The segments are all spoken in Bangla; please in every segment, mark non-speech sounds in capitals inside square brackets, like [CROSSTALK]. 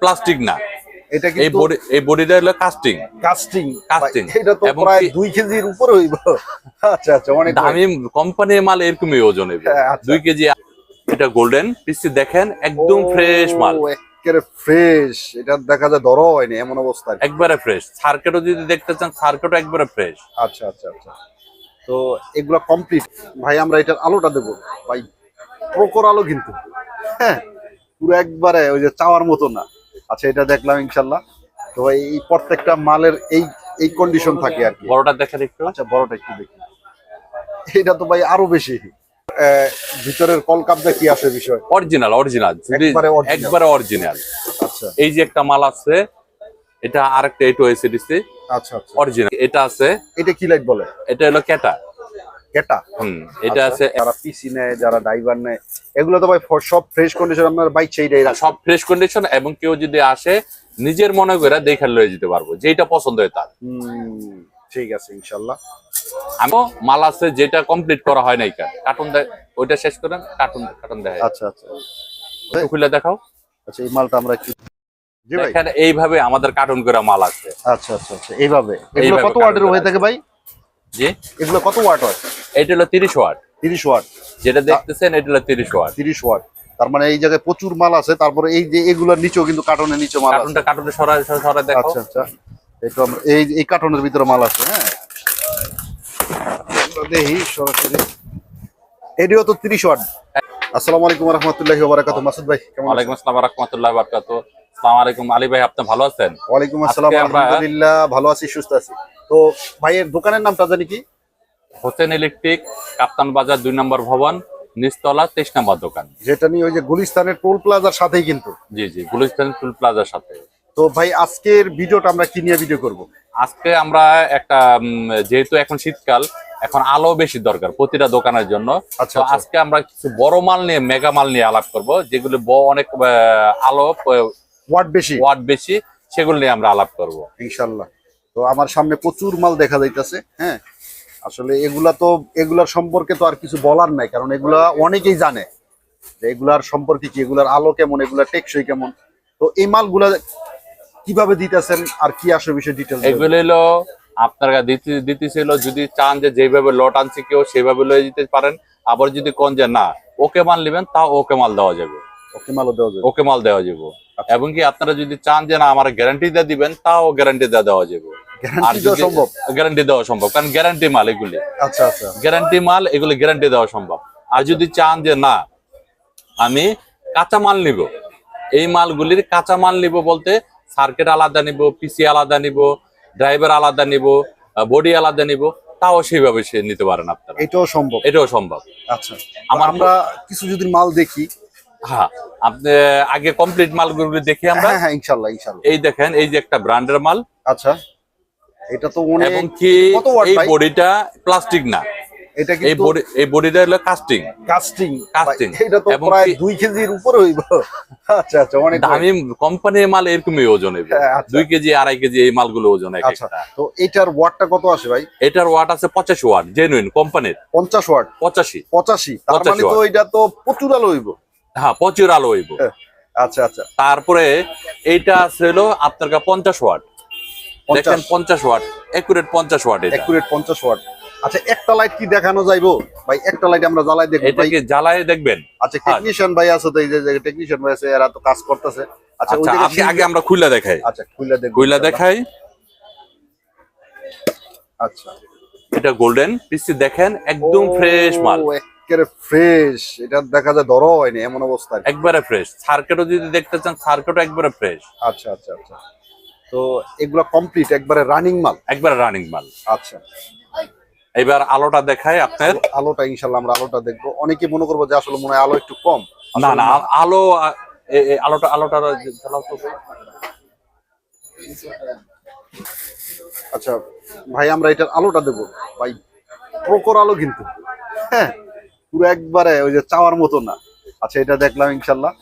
প্লাস্টিক না। এটা এই বডি এই বডিটা হলো কাস্টিং কাস্টিং Casting। এটা তো প্রায় কেজির উপরে হইব। আচ্ছা আচ্ছা অনেক দামি কোম্পানির মাল এরকমই ওজন। হবে হ্যাঁ, আচ্ছা। কেজি এটা গোল্ডেন পিসি দেখেন একদম ফ্রেশ মাল। একেবারে ফ্রেশ এটা দেখা যায় ধরো হয়নি এমন অবস্থা। একবারে ফ্রেশ সার্কেটও যদি দেখতে চান সার্কেটও একবারে ফ্রেশ আচ্ছা আচ্ছা আচ্ছা। তো এগুলা কমপ্লিট ভাই আমরা এটার আলোটা দেবো। ভাই প্রকর আলো কিন্তু। হ্যাঁ। পুরো একবারে ওই যে চাওয়ার মতো না। আচ্ছা এটা দেখলাম ইনশাল্লাহ। তো ভাই এই প্রত্যেকটা মালের এই এই কন্ডিশন থাকে আর কি। বড়টা দেখেন একটু। আচ্ছা বড়টা একটু দেখি। এটা তো ভাই আরও বেশি। ভিতরের কলকাপটা কি আসে বিষয়? অরিজিনাল অরিজিনাল একবারে অরিজিনাল আচ্ছা। এই যে একটা মাল আছে এটা আরেকটা এইটো এসিডিসি আচ্ছা আচ্ছা। অরিজিনাল এটা আছে এটা কি লাইট বলে? এটা হলো ক্যাটা এটা? হুম এটা আচ্ছা, আছে যারা পিসি নেয় যারা ড্রাইভার নেয় এগুলো তো ভাই সব ফ্রেশ কন্ডিশন আপনার বাইক সেইটাই সব ফ্রেশ কন্ডিশন এবং কেউ যদি আসে নিজের মনে করে দেখে লয়ে যেতে পারব যেটা পছন্দ হয় তার। হুম, ঠিক আছে ইনশাল্লাহ আমিও মাল আছে যেটা কমপ্লিট করা হয় নাই কার কার্টুন ওইটা শেষ করেন কার্টুন কার্টুন দেখে আচ্ছা আচ্ছা। খুলে দেখাও। আচ্ছা এই মালটা আমরা ভাই। দেখেন এইভাবে আমাদের কার্টুন করে মাল আছে। আচ্ছা আচ্ছা আচ্ছা এইভাবে। এগুলো কত ওয়াটের হয়ে থাকে ভাই? জি? এগুলো কত ওয়াট হয়? এটা হলো তিরিশ ওয়াট। তিরিশ ওয়াট। যেটা দেখতেছেন এটা হলো তিরিশ ওয়াট। তিরিশ ওয়াট। তার মানে এই জায়গায় প্রচুর মাল আছে তারপরে এই যে এগুলোর নিচেও কিন্তু কার্টনের নিচে মাল আছে। কার্টুনটা সরাই দেখো। আচ্ছা আচ্ছা। আমরা এই এই কার্টনের ভিতরে মাল আছে হ্যাঁ? দেখি সরাসরি। এটিও তো তিরিশ ওয়াট। আসসালামু আলাইকুম রহমতুল্লাহি ওবারাকাতুহ। মাসুদ ভাই কেমন আছেন? ওয়ালাইকুম আসসালাম রহমতুল্লাহ বারকাত আসসালামু আলাইকুম। আলী ভাই আপনি ভালো আছেন? ওয়ালাইকুম আসসালাম। আলহামদুলিল্লাহ ভালো আছি সুস্থ আছি। তো ভাইয়ের দোকানের নামটা জানি কি? হোসেন ইলেকট্রিক কাপ্তান বাজার দুই নম্বর ভবন নিচতলা তেইশ নম্বর দোকান। যেটা নিয়ে ওই যে গুলিস্তানের টোল প্লাজার সাথেই কিন্তু। জি জি গুলিস্তানের টুল প্লাজার সাথে। তো ভাই আজকের ভিডিওটা আমরা কি নিয়ে ভিডিও করব? আজকে আমরা একটা যেহেতু এখন শীতকাল এখন আলো বেশি দরকার প্রতিটা দোকানের জন্য। আচ্ছা, তো আচ্ছা। আজকে আমরা কিছু বড় মাল নিয়ে মেগা মাল নিয়ে আলাপ করব যেগুলো অনেক আলো ওয়াট বেশি। ওয়াট বেশি সেগুলো নিয়ে আমরা আলাপ করব। ইনশাল্লাহ। তো আমার সামনে প্রচুর মাল দেখা যাইতেছে হ্যাঁ? আসলে এগুলা তো এগুলার সম্পর্কে তো আর কিছু বলার নাই কারণ এগুলা অনেকেই জানে যে এগুলার সম্পর্কে কি এগুলার আলো কেমন এগুলার টেকসই কেমন। তো এই মালগুলা কীভাবে দিতেছেন আর কি আসে বিষয় ডিটেলস এগুলো হলো আপনারা দিতে দিতেছিল যদি চান যে যেভাবে লট আনছে কেউ সেভাবে লয়ে দিতে পারেন। আবার যদি কোন যে না ওকে মাল নেবেন তাও ওকে মাল দেওয়া যাবে। ওকে মালও দেওয়া যাবে। ওকে মাল দেওয়া যাবে। আচ্ছা। এবং কি আপনারা যদি চান যে না আমার গ্যারান্টি দিয়ে দিবেন তাও গ্যারান্টি দিয়ে দেওয়া যাবে। গ্যারান্টি দেওয়া সম্ভব? গ্যারান্টি দেওয়া সম্ভব কারণ গ্যারান্টি মাল এগুলি। আচ্ছা আচ্ছা। গ্যারান্টি মাল এগুলি গ্যারান্টি দেওয়া সম্ভব। আর যদি চান যে না আমি কাঁচা মাল নিব। এই মালগুলির কাঁচা মাল নিব বলতে সার্কিট আলাদা নিব পিসি আলাদা নিব ড্রাইভার আলাদা নিব বডি আলাদা নিব তাও সেইভাবে সে নিতে পারেন আপনারা। এটাও সম্ভব? এটাও সম্ভব। আচ্ছা। আমার- আমার আমরা কিছু যদি মাল দেখি। হ্যাঁ আপনি আগে কমপ্লিট মালগুলি দেখি আমরা। হ্যাঁ হ্যাঁ ইনশাল্লাহ ইনশাল্লাহ। এই দেখেন এই যে একটা ব্র্যান্ডের মাল। আচ্ছা। এটা তো অনেক এবং কি এই বডিটা প্লাস্টিক না। এটা এই বডি এই বডিটা হলো কাস্টিং কাস্টিং Casting। এটা তো প্রায় কি- দুই কেজির উপরে হইব। আচ্ছা আচ্ছা অনেক দামি কোম্পানির মাল এরকমই ওজন হবে হ্যাঁ, আচ্ছা। দুই কেজি আড়াই কেজি এই মালগুলো ওজন এক আচ্ছা তো এটার ওয়াটটা কত আসে ভাই? এটার ওয়াট আছে পঁচাশি ওয়াট জেনুইন কোম্পানির পঞ্চাশ ওয়াট পঁচাশি। পঁচাশি। তার 85 মানে তো এটা তো প্রচুর আলো হইব। হ্যাঁ প্রচুর আলো হইব। হ্যাঁ, আচ্ছা আচ্ছা। তারপরে এইটা আছে হলো আপনার কাছে পঞ্চাশ ওয়াট দেখেন পঞ্চাশ। ওয়াট একুরেট পঞ্চাশ ওয়াট একুরেট পঞ্চাশ ওয়াট। আচ্ছা একটা লাইট কি দেখানো যাইবো? ভাই একটা লাইট আমরা জ্বালাই দেখব এটা কি জ্বালায় দেখবেন? আচ্ছা টেকনিশিয়ান ভাই আছে তো এই যে টেকনিশিয়ান ভাই আছে এরা তো কাজ করতেছে। আচ্ছা আচ্ছা আপনি আগে আমরা খুলে দেখাই। আচ্ছা খুলে দেখব খুলে দেখাই। আচ্ছা। এটা গোল্ডেন পিসি দেখেন একদম ফ্রেশ মাল। একেবারে ফ্রেশ এটা দেখা যায় ধরো হয়নি এমন অবস্থা আর কি। একবারে ফ্রেশ সার্কেটও যদি দেখতে চান সার্কেটও একবারে ফ্রেশ আচ্ছা আচ্ছা আচ্ছা। তো এগুলা কমপ্লিট একবারে রানিং মাল? একবারে রানিং মাল। আচ্ছা। এবার আলোটা দেখায় আপনার। আলোটা ইনশাল্লাহ আমরা আলোটা দেখব। অনেকে মনে করব যে আসলে মনে হয় আলো একটু কম। না না আলো আলোটা আলোটা আচ্ছা ভাই আমরা এটার আলোটা দেবো। ভাই প্রকর আলো কিন্তু। হ্যাঁ পুরো একবারে ওই যে চাওয়ার মতো না। আচ্ছা এটা দেখলাম ইনশাল্লাহ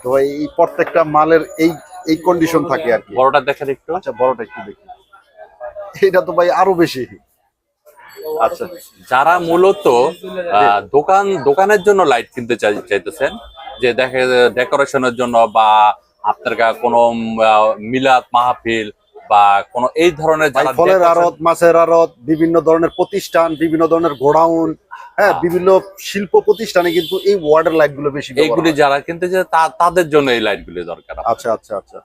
তো ভাই এই প্রত্যেকটা মালের এই এই কন্ডিশন থাকে আর কি। বড়টা দেখেন একটু। আচ্ছা বড়টা একটু দেখি। এটা তো ভাই আরও বেশি। আচ্ছা যারা মূলত দোকান দোকানের জন্য লাইট কিনতে চাই- চাইতেছেন যে দেখে ডেকোরেশনের জন্য বা আপনার কোনো মিলাদ মাহফিল বা কোনো এই ধরনের ভাই, ফলের আড়ত মাছের আড়ত বিভিন্ন ধরনের প্রতিষ্ঠান বিভিন্ন ধরনের গোডাউন হ্যাঁ। বিভিন্ন শিল্প প্রতিষ্ঠানে কিন্তু এই ওয়াটার লাইটগুলো বেশি এইগুলি যারা কিনতে চায় তাদের জন্য এই লাইট গুলি দরকার আচ্ছা আচ্ছা আচ্ছা।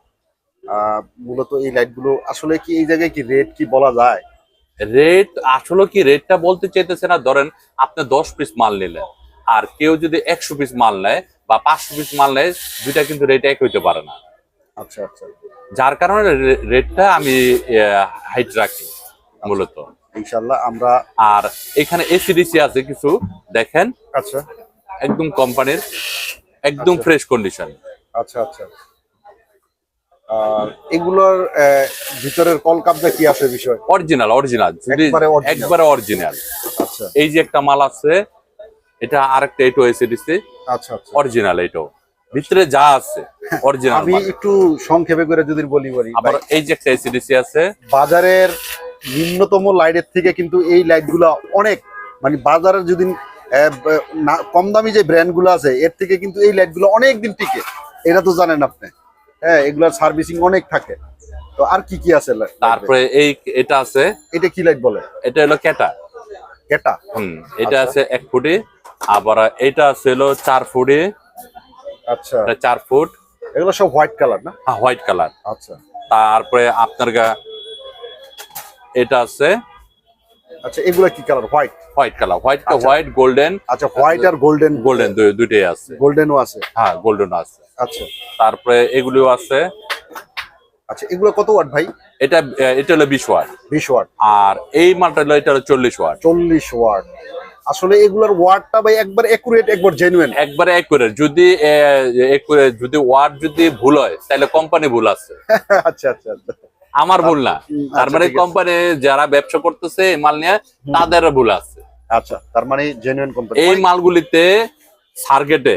মূলত এই লাইটগুলো আসলে কি এই জায়গায় কি রেট কি বলা যায়? রেট আসলে কি রেটটা বলতে চাইতেছে না ধরেন আপনি দশ পিস মাল নিলেন আর কেউ যদি একশো পিস মাল নেয় বা পাঁচশো পিস মাল নেয় দুইটা কিন্তু রেট এক হইতে পারে না। আচ্ছা আচ্ছা। যার কারণে রেটটা আমি হাইট রাখি মূলত। ইনশাল্লাহ আমরা আর এখানে এসিডিসি আছে কিছু দেখেন। আচ্ছা। একদম কোম্পানির একদম আচ্ছা। Fresh condition. আচ্ছা আচ্ছা। আর এগুলোর ভিতরের কলকাপটা কি আছে বিষয়? Original original. একবারে অরিজিনাল। আচ্ছা। এই যে একটা মাল আছে এটা আরেকটা এটো এসিডিসি। আচ্ছা আচ্ছা। অরিজিনাল এটো। ভিতরে যা আছে অরিজিনাল আমি একটু সংক্ষেপে করে যদি বলি বলি। আবার এই যে একটা এসিডিসি আছে। বাজারের নিম্নতম লাইটের থেকে কিন্তু এই লাইটগুলো অনেক। মানে বাজারের যদি কম দামি যে ব্র্যান্ডগুলো আছে এর থেকে কিন্তু এই লাইটগুলো অনেক দিন টিকে। এটা তো জানেন আপনি। হ্যাঁ এগুলোর সার্ভিসিং অনেক থাকে। তো আর কি কি আছে তারপরে এই এটা আছে। এটা কি লাইট বলে? এটা হলো ক্যাটা। এটা হুম এটা আচ্ছা। আছে এক ফুটি। আবার এটা আছে হলো চার ফুটি। আচ্ছা। চার ফুট। এগুলো সব হোয়াইট কালার না? হোয়াইট কালার আচ্ছা। তারপরে আপনার গা এটা আছে। আচ্ছা এগুলো কি colour white white colour white আচ্ছা। হোয়াইট গোল্ডেন আচ্ছা হোয়াইট আর গোল্ডেন গোল্ডেন দুইটাই আছে। গোল্ডেনও আছে। হ্যাঁ গোল্ডেন আছে। আচ্ছা। তারপরে এগুলিও আছে। আচ্ছা এগুলো কত ওয়াট ভাই? এটা এটা হলো বিশ ওয়াট বিশ ওয়াট আর এই মালটা হলো এটা হলো চল্লিশ ওয়াট চল্লিশ ওয়াট আসলে এগুলোর ওয়ার্ডটা ভাই একবার একুরেট একবার জেনুইন একবারে একুরেট যদি যদি ওয়ার্ড যদি ভুল হয় তাহলে কোম্পানি ভুল আছে। [LAUGHS] আচ্ছা আচ্ছা আচ্ছা। আমার ভুল না। তার আচ্ছা, মানে কোম্পানি যারা ব্যবসা করতেছে এই মাল নিয়ে তাদের ভুল আছে। আচ্ছা তার মানে জেনুইন কোম্পানি এই মালগুলিতে সার্গেটে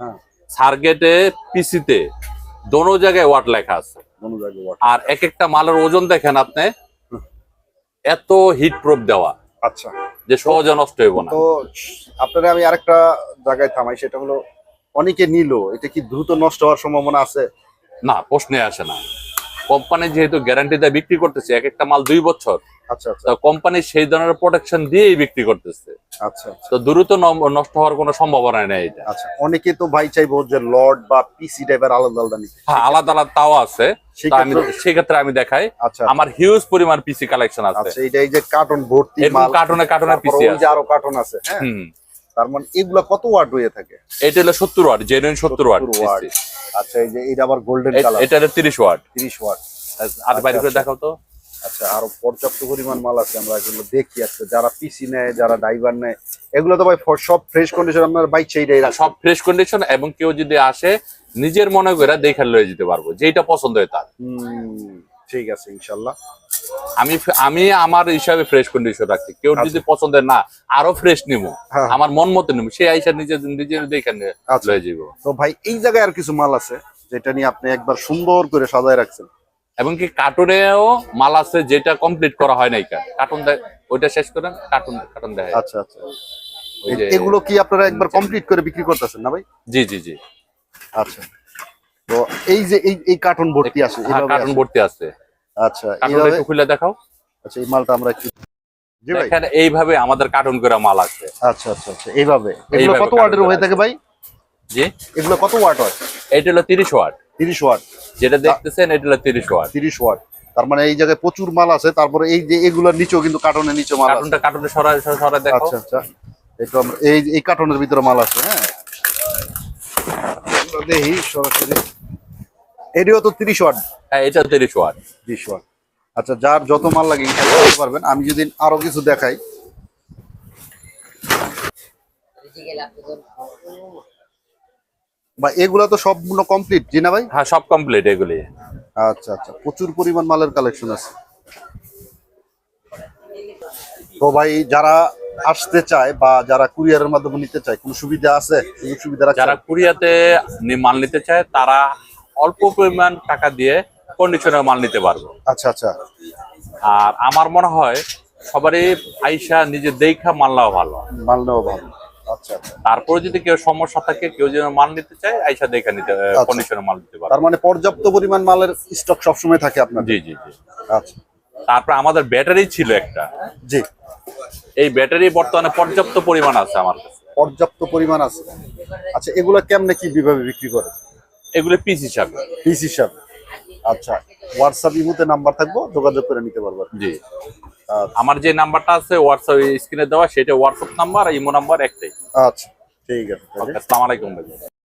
হ্যাঁ। সার্গেটে পিসিতে দোনো জায়গায় ওয়াট লেখা আছে। আর এক একটা মালের ওজন দেখেন আপনি এত হিট প্রুফ দেওয়া। আচ্ছা। যে সহজে নষ্ট হইব না। তো আপনারা আমি আরেকটা জায়গায় থামাই সেটা হলো অনেকে নিল এটা কি দ্রুত নষ্ট হওয়ার সম্ভাবনা আছে? না প্রশ্নে আসে না। কোম্পানি যেহেতু গ্যারান্টি দেয় বিক্রি করতেছে এক একটা মাল দুই বছর। কোম্পানি সেই ধরনের প্রোটেকশন দিয়েই বিক্রি করতেছে। আচ্ছা আচ্ছা। তো দ্রুত নষ্ট হওয়ার কোনো সম্ভাবনা নেই এটা। আচ্ছা অনেকে তো ভাই চাইব যে লর্ড বা পিসি টাইপের আলাদা আলাদা নিতে। হ্যাঁ আলাদা আলাদা তাও আছে। সেক্ষেত্রে- আমি দেখাই। আচ্ছা আমার হিউজ পরিমাণ পিসি কালেকশন আছে। আচ্ছা এটা এই যে কার্টন ভর্তি কার্টুনে কার্টুনে পিসি আছে। আরও কার্টন আছে হ্যাঁ? তার মানে এগুলা কত ওয়াট হয়ে থাকে? এটা হলো সত্তর ওয়াট জেনুইন সত্তর ওয়াট 70 ওয়াট। আচ্ছা এই যে এটা আবার গোল্ডেন কালার এটা হলো তিরিশ ওয়াট। 30 ওয়াট। আর বাইরে করে আচ্ছা। দেখাও তো। আচ্ছা আরও পর্যাপ্ত পরিমাণ মাল আছে আমরা এগুলো দেখি। আজকে যারা পিসি নেয় যারা ড্রাইভার নেয় এগুলো তো ভাই সব ফ্রেশ কন্ডিশন আপনার বাইক সেইটাই সব ফ্রেশ কন্ডিশন এবং কেউ যদি আসে নিজের মনে করে দেখে লয়ে যেতে পারব যেটা পছন্দ হয় তার। ঠিক আছে ইনশাল্লাহ। আমি আমি আমার হিসাবে ফ্রেশ কন্ডিশন রাখছি। কেউ আচ্ছা। যদি পছন্দের না আরও ফ্রেশ নিবো। হ্যাঁ। আমার মন মতো নিবো। সে আইসা নিজে নিজে দেখে নিয়ে আচ্ছা। লয়ে যাব তো ভাই এই জায়গায় আর কিছু মাল আছে যেটা নিয়ে আপনি একবার সুন্দর করে সাজায় রাখছেন? এবং কি কার্টুনেও মাল আছে যেটা কমপ্লিট করা হয় নাই কার্টুন ওইটা শেষ করেন কার্টুন কার্টুন দেখে আচ্ছা আচ্ছা। এগুলো কি আপনারা একবার কমপ্লিট করে বিক্রি করতেছেন না ভাই? জি জি জি। আচ্ছা। তো এই যে এই এই কার্টন ভর্তি আছে হ্যাঁ কার্টুন ভর্তি আছে। আচ্ছা একটু খুলে দেখাও। আচ্ছা এই মালটা আমরা একটু দেখেন এইভাবে আমাদের কার্টুন করে মাল আছে। আচ্ছা আচ্ছা আচ্ছা এইভাবে। এগুলো কত ওয়াটের হয়ে থাকে ভাই? জি? এগুলো কত ওয়াট হয়? এটা হলো তিরিশ ওয়াট। তিরিশ ওয়াট। যেটা দেখতেছেন এটা হলো তিরিশ ওয়াট। তিরিশ ওয়াট। তার মানে এই জায়গায় প্রচুর মাল আছে তারপরে এই যে এগুলোর নিচেও কিন্তু কার্টনের নিচে মাল আছে। কার্টুনটা কার্টুনটা সরাই সরাই দেখো। আচ্ছা আচ্ছা। একটু আমরা এই এই কার্টনের ভিতরে মাল আছে হ্যাঁ? আমরা দেখি সরাসরি। এটিও তো তিরিশ ওয়াট। হ্যাঁ এটা তিরিশ ওয়াট। বিশ ওয়াট। আচ্ছা যার যত মাল লাগে ইনশাআল্লাহ দিতে পারবেন। আমি যদি আরও কিছু দেখাই। বা এগুলা তো সবগুলো কমপ্লিট জি না ভাই? হ্যাঁ সব কমপ্লিট এগুলি। আচ্ছা আচ্ছা প্রচুর পরিমাণ মালের কালেকশন আছে। তো ভাই যারা আসতে চায় বা যারা কুরিয়ারের মাধ্যমে নিতে চায় কোনো সুবিধা আছে? সুযোগ সুবিধা যারা কুরিয়াতে মাল নিতে চায় তারা অল্প পরিমাণ টাকা দিয়ে কন্ডিশনের মাল নিতে পারব। আচ্ছা আচ্ছা। আর আমার মনে হয় সবারই আইসা নিজে দেখা মাল নেওয়া ভালো। মাল নেওয়া ভালো। তারপরে যদি কেউ সমস্যা থাকে কেউ যদি মাল নিতে চায় আইসা দেখে নিতে আচ্ছা। কন্ডিশনে মাল দিতে পারে তার মানে পর্যাপ্ত পরিমাণ মালের স্টক সবসময় থাকে আপনার? জি জি জি। আচ্ছা। তারপর আমাদের ব্যাটারি ছিল একটা। জি। এই ব্যাটারি বর্তমানে পর্যাপ্ত পরিমাণ আছে আমার কাছে। পর্যাপ্ত পরিমাণ আছে। আচ্ছা এগুলো কেমনে কি বিভাবে বিক্রি করে? এগুলো পিস হিসাবে পিস হিসাবে আচ্ছা হোয়াটসঅ্যাপ ইমুতে নাম্বার থাকব যোগাযোগ করে নিতে পারব জি। আচ্ছা, আমার যে নাম্বারটা আছে হোয়াটসঅ্যাপ স্ক্রিনে দেওয়া সেটা হোয়াটসঅ্যাপ নাম্বার আর ইমো নাম্বার একটাই। আচ্ছা ঠিক আছে। আসসালামু আলাইকুম